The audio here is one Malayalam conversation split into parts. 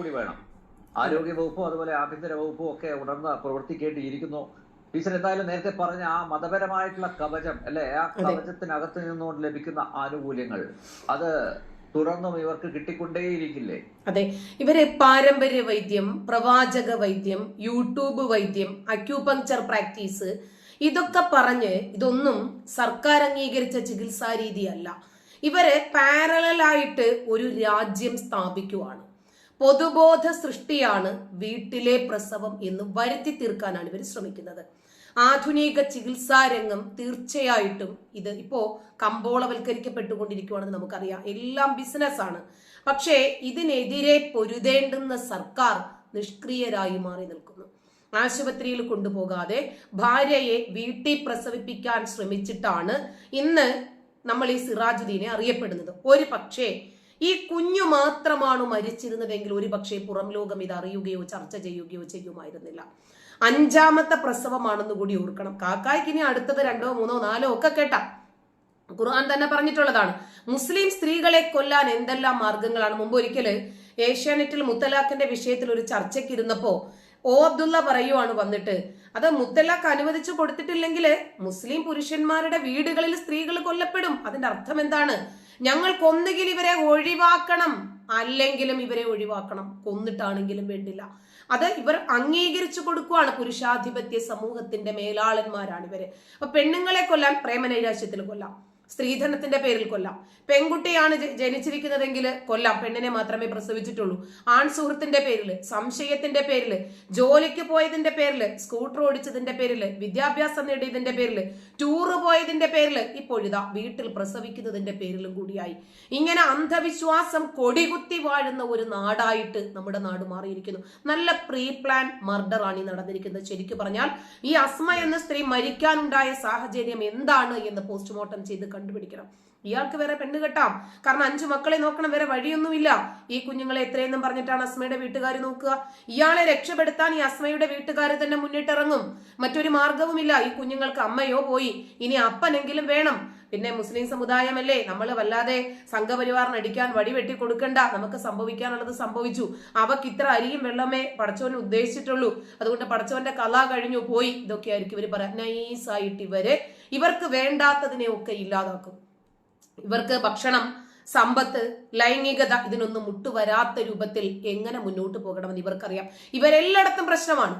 കൂടി വേണം. ആരോഗ്യ വകുപ്പും അതുപോലെ ആഭ്യന്തര വകുപ്പും ഒക്കെ ഉണർന്ന് പ്രവർത്തിക്കേണ്ടിയിരിക്കുന്നു. ടീച്ചർ എന്തായാലും നേരത്തെ പറഞ്ഞ ആ മതപരമായിട്ടുള്ള കവചം അല്ലെ? ആ കവചത്തിനകത്ത് നിന്നുകൊണ്ട് ലഭിക്കുന്ന ആനുകൂല്യങ്ങൾ അത് തുടർന്നും ഇവർക്ക് കിട്ടിക്കൊണ്ടേയിരിക്കില്ലേ? അതെ. ഇവരെ പാരമ്പര്യ വൈദ്യം പ്രവാചക വൈദ്യം യൂട്യൂബ് വൈദ്യം അക്യൂപങ്ചർ പ്രാക്ടീസ് ഇതൊക്കെ പറഞ്ഞ് ഇതൊന്നും സർക്കാർ അംഗീകരിച്ച ചികിത്സാ രീതിയല്ല. ഇവർ പാരലായിട്ട് ഒരു രാജ്യം സ്ഥാപിക്കുവാണ്. പൊതുബോധ സൃഷ്ടിയാണ് വീട്ടിലെ പ്രസവം എന്ന് വരുത്തി തീർക്കാനാണ് ഇവർ ശ്രമിക്കുന്നത്. ആധുനിക ചികിത്സാരംഗം തീർച്ചയായിട്ടും ഇത് ഇപ്പോ കമ്പോളവൽക്കരിക്കപ്പെട്ടുകൊണ്ടിരിക്കുകയാണെന്ന് നമുക്കറിയാം. എല്ലാം ബിസിനസ്സാണ് പക്ഷേ ഇതിനെതിരെ പൊരുതേണ്ടുന്ന സർക്കാർ നിഷ്ക്രിയരായി മാറി നിൽക്കുന്നു. ആശുപത്രിയിൽ കൊണ്ടുപോകാതെ ഭാര്യയെ വീട്ടിൽ പ്രസവിപ്പിക്കാൻ ശ്രമിച്ചിട്ടാണ് ഇന്ന് നമ്മൾ ഈ സിറാജുദ്ദീനെ അറിയപ്പെടുന്നത്. ഒരു പക്ഷേ ഈ കുഞ്ഞു മാത്രമാണ് മരിച്ചിരുന്നതെങ്കിൽ ഒരു പക്ഷേ പുറം ലോകം ഇത് അറിയുകയോ ചർച്ച ചെയ്യുകയോ ചെയ്യുമായിരുന്നില്ല. അഞ്ചാമത്തെ പ്രസവമാണെന്ന് കൂടി ഓർക്കണം. കാക്കായ്ക്ക് ഇനി അടുത്തത് രണ്ടോ മൂന്നോ നാലോ ഒക്കെ കേട്ടാ. ഖുർആൻ തന്നെ പറഞ്ഞിട്ടുള്ളതാണ്. മുസ്ലിം സ്ത്രീകളെ കൊല്ലാൻ എന്തെല്ലാം മാർഗങ്ങളാണ്? മുമ്പ് ഒരിക്കൽ ഏഷ്യാനെറ്റിൽ മുത്തലാഖിന്റെ വിഷയത്തിൽ ഒരു ചർച്ചയ്ക്ക് ഇരുന്നപ്പോ ഓ അബ്ദുള്ള പറയുവാണ് വന്നിട്ട്. അത് മുത്തലാഖ് അനുവദിച്ചു കൊടുത്തിട്ടില്ലെങ്കിൽ മുസ്ലിം പുരുഷന്മാരുടെ വീടുകളിൽ സ്ത്രീകൾ കൊല്ലപ്പെടും. അതിന്റെ അർത്ഥം എന്താണ്? ഞങ്ങൾ കൊന്നുകിൽ ഇവരെ ഒഴിവാക്കണം. അല്ലെങ്കിലും ഇവരെ ഒഴിവാക്കണം. കൊന്നിട്ടാണെങ്കിലും വേണ്ടില്ല. അത് ഇവർ അംഗീകരിച്ചു കൊടുക്കുവാണ് പുരുഷാധിപത്യ സമൂഹത്തിന്റെ മേലാളന്മാരാണ് ഇവർ അപ്പൊ പെണ്ണുങ്ങളെ കൊല്ലാൻ പ്രേമനൈരാശ്യത്തിൽ കൊല്ലാം. സ്ത്രീധനത്തിന്റെ പേരിൽ കൊല്ലാം. പെൺകുട്ടിയാണ് ജനിച്ചിരിക്കുന്നതെങ്കിൽ കൊല്ലാം. പെണ്ണിനെ മാത്രമേ പ്രസവിച്ചിട്ടുള്ളൂ. ആൺ സുഹൃത്തിന്റെ പേരിൽ സംശയത്തിന്റെ പേരിൽ ജോലിക്ക് പോയതിന്റെ പേരിൽ സ്കൂട്ടർ ഓടിച്ചതിന്റെ പേരിൽ വിദ്യാഭ്യാസം നേടിയതിന്റെ പേരിൽ ടൂർ പോയതിന്റെ പേരിൽ ഇപ്പോഴിതാ വീട്ടിൽ പ്രസവിക്കുന്നതിന്റെ പേരിലും കൂടിയായി. ഇങ്ങനെ അന്ധവിശ്വാസം കൊടികുത്തി വാഴുന്ന ഒരു നാടായിട്ട് നമ്മുടെ നാട് മാറിയിരിക്കുന്നു. നല്ല പ്രീ പ്ലാൻ മർഡർ ആണ് ഈ നടന്നിരിക്കുന്നത്. ശരിക്കും പറഞ്ഞാൽ ഈ അസ്മ എന്ന സ്ത്രീ മരിക്കാനുണ്ടായ സാഹചര്യം എന്താണ് എന്ന് പോസ്റ്റ്മോർട്ടം ചെയ്ത് കണ്ടുപിടിക്കണം. ഇയാൾക്ക് വേറെ പെണ്ണ് കെട്ടാം. കാരണം അഞ്ചു മക്കളെ നോക്കണം വേറെ വഴിയൊന്നുമില്ല. ഈ കുഞ്ഞുങ്ങളെ എത്രയെന്നും പറഞ്ഞിട്ടാണ് അസ്മയുടെ വീട്ടുകാർ നോക്കുക. ഇയാളെ രക്ഷപ്പെടുത്താൻ ഈ അസ്മയുടെ വീട്ടുകാർ തന്നെ മുന്നിട്ടിറങ്ങും. മറ്റൊരു മാർഗവുമില്ല ഈ കുഞ്ഞുങ്ങൾക്ക് അമ്മയോ പോയി. ഇനി അപ്പനെങ്കിലും വേണം. പിന്നെ മുസ്ലിം സമുദായമല്ലേ? നമ്മൾ വല്ലാതെ സംഘപരിവാറിന് അടിക്കാൻ വടിവെട്ടി കൊടുക്കണ്ട. നമുക്ക് സംഭവിക്കാനുള്ളത് സംഭവിച്ചു. അവക്ക് ഇത്ര അരിയും വെള്ളമേ പടച്ചവൻ ഉദ്ദേശിച്ചിട്ടുള്ളൂ. അതുകൊണ്ട് പടച്ചവന്റെ കല കഴിഞ്ഞു പോയി. ഇതൊക്കെ ആയിരിക്കും ഇവർ പറയാം. നൈസായിട്ട് ഇവർ ഇവർക്ക് വേണ്ടാത്തതിനെ ഒക്കെ ഇല്ലാതാക്കും. ഇവർക്ക് ഭക്ഷണം സമ്പത്ത് ലൈംഗികത ഇതിനൊന്നും മുട്ടുവരാത്ത രൂപത്തിൽ എങ്ങനെ മുന്നോട്ട് പോകണമെന്ന് ഇവർക്കറിയാം. ഇവരെല്ലായിടത്തും പ്രശ്നമാണ്.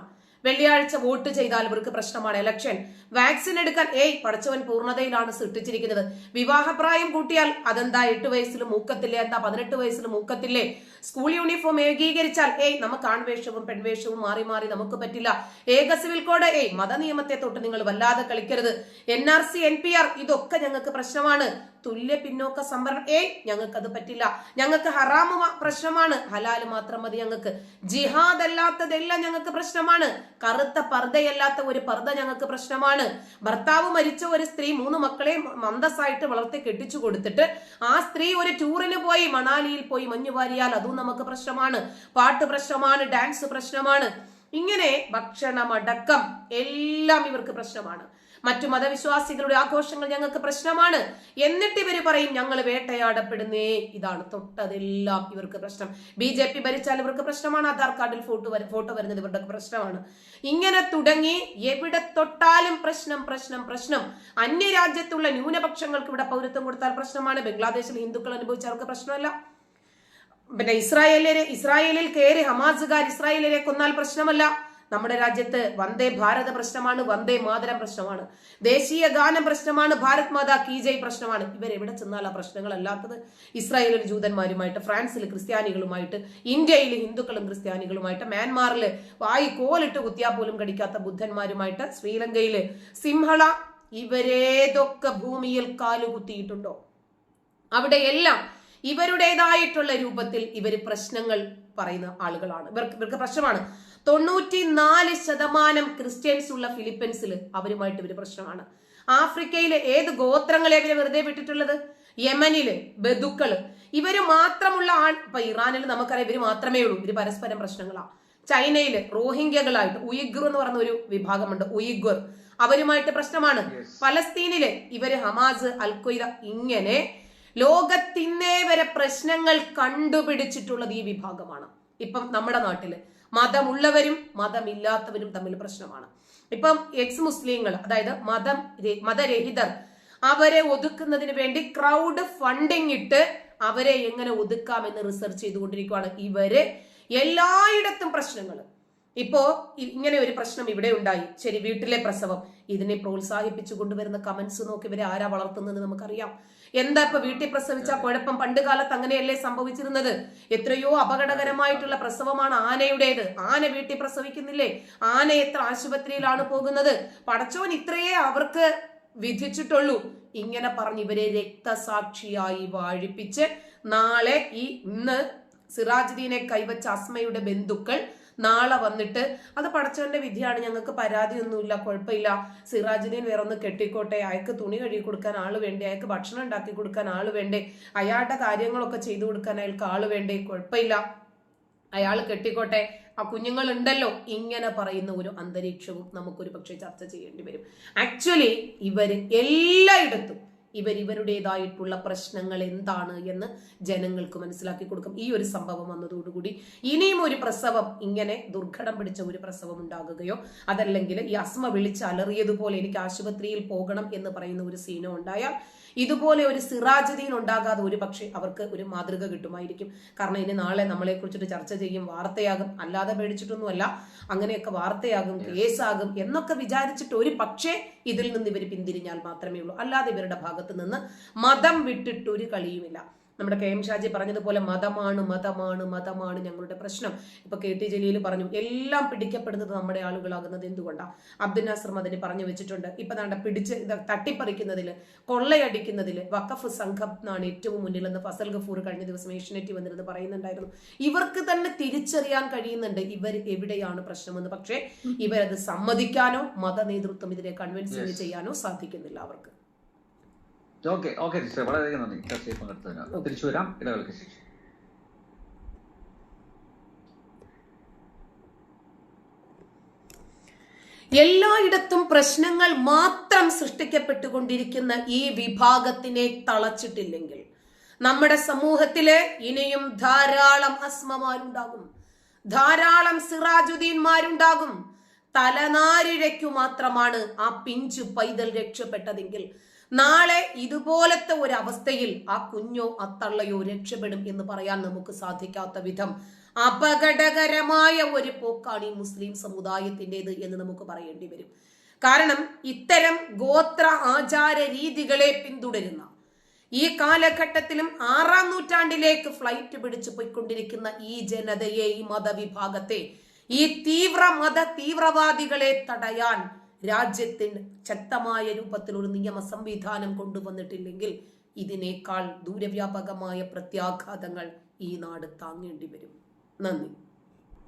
വെള്ളിയാഴ്ച വോട്ട് ചെയ്താൽ ഇവർക്ക് പ്രശ്നമാണ്. ഇലക്ഷൻ വാക്സിൻ എടുക്കാൻ ഏയ് പഠിച്ചവൻ പൂർണതയിലാണ് സൃഷ്ടിച്ചിരിക്കുന്നത്. വിവാഹപ്രായം കൂട്ടിയാൽ അതെന്താ എട്ട് വയസ്സിൽ മൂക്കത്തില്ലേ എന്താ പതിനെട്ട് വയസ്സിൽ മൂക്കത്തില്ലേ സ്കൂൾ യൂണിഫോം ഏകീകരിച്ചാൽ ഏയ് നമുക്ക് ആൺവേഷവും പെൺവേഷവും മാറി മാറി നമുക്ക് പറ്റില്ല. ഏക സിവിൽ കോഡ് ഏയ് മത നിയമത്തെ തൊട്ട് നിങ്ങൾ വല്ലാതെ കളിക്കരുത്. N R C N P R ഇതൊക്കെ ഞങ്ങൾക്ക് പ്രശ്നമാണ്. തുല്യ പിന്നോക്ക സംവരണം ഏയ് ഞങ്ങൾക്ക് അത് പറ്റില്ല. ഞങ്ങൾക്ക് ഹറാമ പ്രശ്നമാണ്. ഹലാൽ മാത്രം മതി ഞങ്ങൾക്ക്. ജിഹാദ് അല്ലാത്തതെല്ലാം ഞങ്ങൾക്ക് പ്രശ്നമാണ്. കറുത്ത പർദ്ദയല്ലാത്ത ഒരു പർദ്ദ ഞങ്ങൾക്ക് പ്രശ്നമാണ്. ഭർത്താവ് മരിച്ച ഒരു സ്ത്രീ മൂന്ന് മക്കളെ മന്ദസായിട്ട് വളർത്തി കെട്ടിച്ചു കൊടുത്തിട്ട് ആ സ്ത്രീ ഒരു ടൂറിന് പോയി മണാലിയിൽ പോയി മഞ്ഞു വാരിയാൽ നമുക്ക് പ്രശ്നമാണ്. പാട്ട് പ്രശ്നമാണ് ഡാൻസ് പ്രശ്നമാണ്. ഇങ്ങനെ ഭക്ഷണമടക്കം എല്ലാം ഇവർക്ക് പ്രശ്നമാണ്. മറ്റു മതവിശ്വാസികളുടെ ആഘോഷങ്ങൾ ഞങ്ങൾക്ക് പ്രശ്നമാണ്. എന്നിട്ട് ഇവർ പറയും ഞങ്ങൾ വേട്ടയാടപ്പെടുന്നേ. ഇതാണ് തൊട്ടതെല്ലാം ഇവർക്ക് പ്രശ്നം. ബി ജെ പി ഭരിച്ചാൽ ഇവർക്ക് പ്രശ്നമാണ്. ആധാർ കാർഡിൽ ഫോട്ടോ ഫോട്ടോ വരുന്നത് ഇവരുടെ പ്രശ്നമാണ്. ഇങ്ങനെ തുടങ്ങി എവിടെ തൊട്ടാലും പ്രശ്നം പ്രശ്നം പ്രശ്നം. അന്യരാജ്യത്തുള്ള ന്യൂനപക്ഷങ്ങൾക്ക് ഇവിടെ പൗരത്വം കൊടുത്താൽ പ്രശ്നമാണ്. ബംഗ്ലാദേശിൽ ഹിന്ദുക്കൾ അനുഭവിച്ചവർക്ക് പ്രശ്നമല്ല. പിന്നെ ഇസ്രായേലിനെ ഇസ്രായേലിൽ കയറി ഹമാസുകാർ ഇസ്രായേലിനെ കൊന്നാൽ പ്രശ്നമല്ല. നമ്മുടെ രാജ്യത്ത് വന്ദേ ഭാരത പ്രശ്നമാണ് വന്ദേ മാതരം പ്രശ്നമാണ്. ദേശീയ ഗാനം പ്രശ്നമാണ് ഭാരത് മാതാ കീ ജയ് പ്രശ്നമാണ്. ഇവരെവിടെ ചെന്നാൽ ആ പ്രശ്നങ്ങളല്ലാത്തത് ഇസ്രായേലിൽ ജൂതന്മാരുമായിട്ട് ഫ്രാൻസിൽ ക്രിസ്ത്യാനികളുമായിട്ട് ഇന്ത്യയിൽ ഹിന്ദുക്കളും ക്രിസ്ത്യാനികളുമായിട്ട് മ്യാൻമാറിൽ വായി കോലിട്ട് കുത്തിയാ പോലും കടിക്കാത്ത ബുദ്ധന്മാരുമായിട്ട് ശ്രീലങ്കയിൽ സിംഹള ഇവരേതൊക്കെ ഭൂമിയിൽ കാലുകുത്തിയിട്ടുണ്ടോ? അവിടെയെല്ലാം ഇവരുടേതായിട്ടുള്ള രൂപത്തിൽ ഇവർ പ്രശ്നങ്ങൾ പറയുന്ന ആളുകളാണ്. ഇവർക്ക് ഇവർക്ക് പ്രശ്നമാണ്. തൊണ്ണൂറ്റി നാല് ശതമാനം ക്രിസ്ത്യൻസ് ഉള്ള ഫിലിപ്പീൻസിൽ അവരുമായിട്ട് ഇവർ പ്രശ്നമാണ്. ആഫ്രിക്കയിലെ ഏത് ഗോത്രങ്ങളെ ഇവരെ വെറുതെ വിട്ടിട്ടുള്ളത്? യമനിൽ ബദുക്കൾ ഇവർ മാത്രമുള്ള ആൾ ഇപ്പൊ ഇറാനിൽ നമുക്കറിയാം ഇവർ മാത്രമേ ഉള്ളൂ. ഇവർ പരസ്പരം പ്രശ്നങ്ങളാണ് ചൈനയിൽ റോഹിംഗ്യകളായിട്ട് ഉയിഗുർ എന്ന് പറഞ്ഞ ഒരു വിഭാഗമുണ്ട് ഉയിഗുർ. അവരുമായിട്ട് പ്രശ്നമാണ്. ഫലസ്തീനിലെ ഇവർ ഹമാസ് അൽ അൽഖ്വയ്ദ ഇങ്ങനെ ലോകത്തിന്നേ വരെ പ്രശ്നങ്ങൾ കണ്ടുപിടിച്ചിട്ടുള്ളത് ഈ വിഭാഗമാണ്. ഇപ്പം നമ്മുടെ നാട്ടിൽ മതമുള്ളവരും മതമില്ലാത്തവരും തമ്മിൽ പ്രശ്നമാണ്. ഇപ്പം എക്സ് മുസ്ലിങ്ങൾ അതായത് മതം മതരഹിതർ അവരെ ഒതുക്കുന്നതിന് വേണ്ടി ക്രൗഡ് ഫണ്ടിങ് ഇട്ട് അവരെ എങ്ങനെ ഒതുക്കാമെന്ന് റിസർച്ച് ചെയ്തുകൊണ്ടിരിക്കുകയാണ് ഇവർ. എല്ലായിടത്തും പ്രശ്നങ്ങൾ ഇപ്പോ ഇങ്ങനെ ഒരു പ്രശ്നം ഇവിടെ ഉണ്ടായി. ശരി വീട്ടിലെ പ്രസവം. ഇതിനെ പ്രോത്സാഹിപ്പിച്ചു കൊണ്ടുവരുന്ന കമന്റ്സ് നോക്കി ഇവരെ ആരാ വളർത്തുന്നത് നമുക്കറിയാം. എന്താ ഇപ്പൊ വീട്ടിൽ പ്രസവിച്ച കുഴപ്പം? പണ്ട് കാലത്ത് അങ്ങനെയല്ലേ സംഭവിച്ചിരുന്നത്? എത്രയോ അപകടകരമായിട്ടുള്ള പ്രസവമാണ് ആനയുടേത്. ആന വീട്ടിൽ പ്രസവിക്കുന്നില്ലേ? ആന എത്ര ആശുപത്രിയിലാണ് പോകുന്നത്? പടച്ചോൻ ഇത്രയേ അവർക്ക് വിധിച്ചിട്ടുള്ളൂ. ഇങ്ങനെ പറഞ്ഞ് ഇവരെ രക്തസാക്ഷിയായി വാഴിപ്പിച്ച് നാളെ ഈ ഇന്ന് സിറാജ്ദീനെ കൈവച്ച അസ്മയുടെ ബന്ധുക്കൾ നാളെ വന്നിട്ട് അത് പടച്ചവന്റെ വിധിയാണ് ഞങ്ങൾക്ക് പരാതിയൊന്നുമില്ല കുഴപ്പമില്ല. സിറാജിനെ വേറെ ഒന്ന് കെട്ടിക്കോട്ടെ. അയാൾക്ക് തുണി കഴുകി കൊടുക്കാൻ ആൾ വേണ്ടേ? അയാൾക്ക് ഭക്ഷണം ഉണ്ടാക്കി കൊടുക്കാൻ ആൾ വേണ്ടേ? അയാളുടെ കാര്യങ്ങളൊക്കെ ചെയ്തു കൊടുക്കാൻ അയാൾക്ക് ആൾ വേണ്ടേ? കുഴപ്പമില്ല. അയാൾ കെട്ടിക്കോട്ടെ. ആ കുഞ്ഞുങ്ങൾ ഉണ്ടല്ലോ ഇങ്ങനെ പറയുന്ന ഒരു അന്തരീക്ഷവും നമുക്കൊരു പക്ഷേ ചർച്ച ചെയ്യേണ്ടി വരും. ആക്ച്വലി ഇവർ എല്ലായിടത്തും ഇവർ ഇവരുടേതായിട്ടുള്ള പ്രശ്നങ്ങൾ എന്താണ് എന്ന് ജനങ്ങൾക്ക് മനസ്സിലാക്കി കൊടുക്കും. ഈ ഒരു സംഭവം വന്നതോടുകൂടി ഇനിയും ഒരു പ്രസവം ഇങ്ങനെ ദുർഘടം പിടിച്ച ഒരു പ്രസവം ഉണ്ടാകുകയോ അതല്ലെങ്കിൽ ഈ അസ്മ വിളിച്ച് അലറിയതുപോലെ എനിക്ക് ആശുപത്രിയിൽ പോകണം എന്ന് പറയുന്ന ഒരു സീനോ ഉണ്ടായാൽ ഇതുപോലെ ഒരു സിറാജതീൻ ഉണ്ടാകാതെ ഒരു പക്ഷേ അവർക്ക് ഒരു മാതൃക കിട്ടുമായിരിക്കും. കാരണം ഇനി നാളെ നമ്മളെ കുറിച്ചിട്ട് ചർച്ച ചെയ്യും വാർത്തയാകും. അല്ലാതെ പേടിച്ചിട്ടൊന്നുമല്ല. അങ്ങനെയൊക്കെ വാർത്തയാകും കേസാകും എന്നൊക്കെ വിചാരിച്ചിട്ട് ഒരു പക്ഷേ ഇതിൽ നിന്ന് ഇവർ പിന്തിരിഞ്ഞാൽ മാത്രമേ ഉള്ളൂ. അല്ലാതെ ഇവരുടെ ഭാഗത്ത് നിന്ന് മതം വിട്ടിട്ട് ഒരു കളിയുമില്ല. നമ്മുടെ കെ എം ഷാജി പറഞ്ഞതുപോലെ മതമാണ് മതമാണ് മതമാണ് ഞങ്ങളുടെ പ്രശ്നം. ഇപ്പൊ കെ ടി ജലീൽ പറഞ്ഞു എല്ലാം പിടിക്കപ്പെടുന്നത് നമ്മുടെ ആളുകളാകുന്നത് എന്തുകൊണ്ടാണ് അബ്ദുൽ നാസർ മദനി പറഞ്ഞു വെച്ചിട്ടുണ്ട്. ഇപ്പൊ നമ്മുടെ പിടിച്ച് തട്ടിപ്പറിക്കുന്നതിൽ കൊള്ളയടിക്കുന്നതിൽ വഖഫ് സംഘം എന്നാണ് ഏറ്റവും മുന്നിലെന്ന് ഫസൽ ഗഫൂർ കഴിഞ്ഞ ദിവസം ഏഷ്യനെറ്റ് വന്നിരുന്ന് പറയുന്നുണ്ടായിരുന്നു. ഇവർക്ക് തന്നെ തിരിച്ചറിയാൻ കഴിയുന്നുണ്ട് ഇവർ എവിടെയാണ് പ്രശ്നമെന്ന്. പക്ഷേ ഇവരത് സമ്മതിക്കാനോ മത നേതൃത്വം ഇതിനെ കൺവിൻസ് ചെയ്യാനോ സാധിക്കുന്നില്ല അവർക്ക്. ഓക്കെ ഓക്കെ ടീച്ചർ വളരെയധികം നന്ദി. ചർച്ചയിൽ പങ്കെടുത്തതിന്. തിരിച്ചു വരാം. ഇടവേളയ്ക്ക് ശേഷം. എല്ലായിടത്തും പ്രശ്നങ്ങൾ മാത്രം സൃഷ്ടിക്കപ്പെട്ടുകൊണ്ടിരിക്കുന്ന ഈ വിഭാഗത്തിനെ തളച്ചിട്ടില്ലെങ്കിൽ നമ്മുടെ സമൂഹത്തിൽ ഇനിയും ധാരാളം അസ്മമാരുണ്ടാകും. ധാരാളം സിറാജുദ്ദീൻമാരുണ്ടാകും. തലനാരിഴയ്ക്കു മാത്രമാണ് ആ പിഞ്ചു പൈതൽ രക്ഷപ്പെട്ടതെങ്കിൽ നാളെ ഇതുപോലത്തെ ഒരു അവസ്ഥയിൽ ആ കുഞ്ഞോ അത്തള്ളയോ രക്ഷപ്പെടും എന്ന് പറയാൻ നമുക്ക് സാധിക്കാത്ത വിധം അപകടകരമായ ഒരു പോക്കാണ് ഈ മുസ്ലിം സമുദായത്തിന്റെത് എന്ന് നമുക്ക് പറയേണ്ടി വരും. കാരണം ഇത്തരം ഗോത്ര ആചാര രീതികളെ പിന്തുടരുന്ന ഈ കാലഘട്ടത്തിലും ആറാം നൂറ്റാണ്ടിലേക്ക് ഫ്ലൈറ്റ് പിടിച്ചു പോയിക്കൊണ്ടിരിക്കുന്ന ഈ ജനതയെ ഈ മതവിഭാഗത്തെ ഈ തീവ്ര മത തീവ്രവാദികളെ തടയാൻ രാജ്യത്തിന് ശക്തമായ രൂപത്തിൽ ഒരു നിയമ സംവിധാനം കൊണ്ടുവന്നിട്ടില്ലെങ്കിൽ ഇതിനേക്കാൾ ദൂരവ്യാപകമായ പ്രത്യാഘാതങ്ങൾ ഈ നാട് താങ്ങേണ്ടി വരും. നന്ദി.